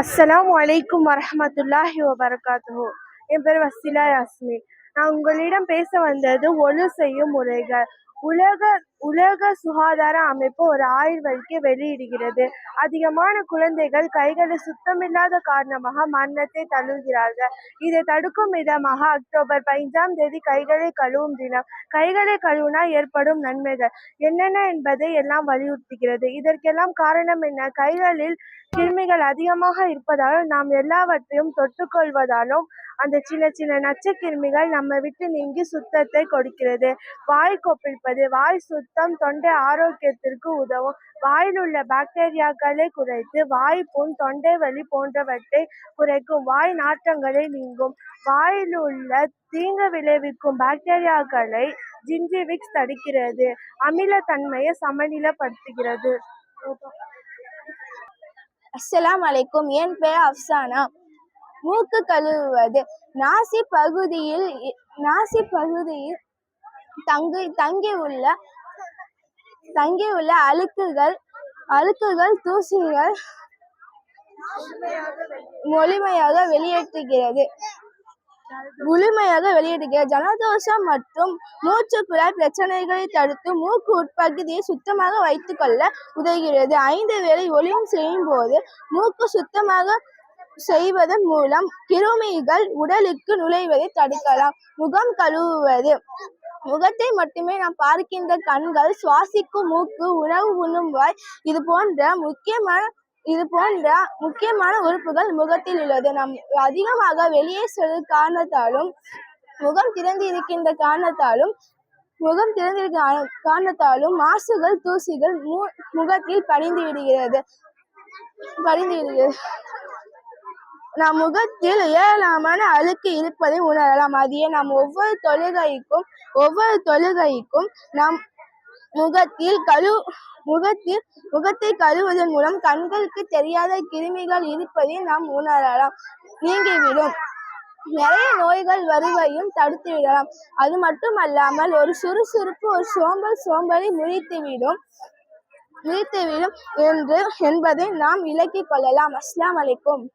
அஸ்லாம் வலைக்கும் வரமத்துல்லாஹி வபரகாத்துஹு என் பேர் வசிலா யாஸ்மின். நான் உங்களிடம் பேச வந்தது ஒழு செய்யும் முறைகள். உலக உலக சுகாதார அமைப்பு ஒரு ஆய்வறிக்கை வெளியிடுகிறது. அதிகமான குழந்தைகள் கைகளை சுத்தமில்லாத காரணமாக மரணத்தை தழுவுகிறார்கள். இதை தடுக்கும் விதமாக அக்டோபர் பதினஞ்சாம் தேதி கைகளை கழுவும் தினம். கைகளை கழுவுனா ஏற்படும் நன்மைகள். என்னென்ன என்பதை எல்லாம் வலியுறுத்துகிறது. இதற்கெல்லாம் காரணம் என்ன? கைகளில் கிருமிகள் அதிகமாக இருப்பதாலும் நாம் எல்லாவற்றையும் தொட்டுக்கொள்வதாலும் அந்த சின்ன சின்ன நச்சுக்கிருமிகள் நம்ம விட்டு நீங்கி சுத்தத்தை கொடுக்கிறது. வாய் கொப்பிழ்ப்பது வாய் சுத்தம் தொண்டை ஆரோக்கியத்திற்கு உதவும். வாயில் உள்ள பாக்டீரியாக்களை குறைத்து வாய் புண் தொண்டை வலி போன்றவற்றை குறைக்கும். வாய் நாற்றங்களை நீங்கும். வாயில் உள்ள தீங்கு விளைவிக்கும் பாக்டீரியாக்களை ஜிஞ்சிவிக்ஸ் தடுக்கிறது. அமிலத்தன்மையை சமநிலைப்படுத்துகிறது. அஸ்ஸலாம் வலைக்கும் என் பெயர் அஃப்சானா மூக்கு கழுவுவது. நாசி பகுதியில் நாசி பகுதியில் தங்கி தங்கியுள்ள தங்கியுள்ள அழுக்குகள் அழுக்குகள் தூசிகள் முழுமையாக வெளியேற்றுகிறது. முழுமையாக வெளியிடுகிறது ஜலதோஷம் மற்றும் மூச்சு குழாய் பிரச்சனைகளை தடுத்து மூக்கு உட்பகுதியை சுத்தமாக வைத்துக்கொள்ள உதவுகிறது. ஐந்து வேளை ஒளியும் செய்யும் போது மூக்கு சுத்தமாக செய்வதன் மூலம் கிருமிகள் உடலுக்கு நுழைவதை தடுக்கலாம். முகம் கழுவுவது. முகத்தை மட்டுமே நாம் பார்க்கின்ற கண்கள் சுவாசிக்கும் மூக்கு உணவு உண்ணும் வாய் இது போன்ற முக்கியமான இது போன்ற முக்கியமான உறுப்புகள் முகத்தில் உள்ளது. நாம் அதிகமாக வெளியே செல்லும் காரணத்தாலும் முகம் திறந்து இருக்கின்ற காரணத்தாலும் முகம் திறந்திருக்க காரணத்தாலும் மாசுகள் தூசிகள் மு முகத்தில் படிந்து விடுகிறது. படிந்து விடுகிறது. நம் முகத்தில் ஏராளமான அழுக்கு இருப்பதை உணரலாம். அதையே நாம் ஒவ்வொரு தொழுகைக்கும் ஒவ்வொரு தொழுகைக்கும் நம் முகத்தில் கழு முகத்தில் முகத்தை கழுவுவதன் மூலம் கண்களுக்கு தெரியாத கிருமிகள் இருப்பதை நாம் உணரலாம். நீங்கிவிடும். நிறைய நோய்கள் வருவையும் தடுத்து விடலாம். அது மட்டுமல்லாமல் ஒரு சுறுசுறுப்பு ஒரு சோம்பல் சோம்பலை முறித்துவிடும் முறித்துவிடும் என்று என்பதை நாம் விலக்கிக் கொள்ளலாம். அஸ்லாம் அலைக்கும்.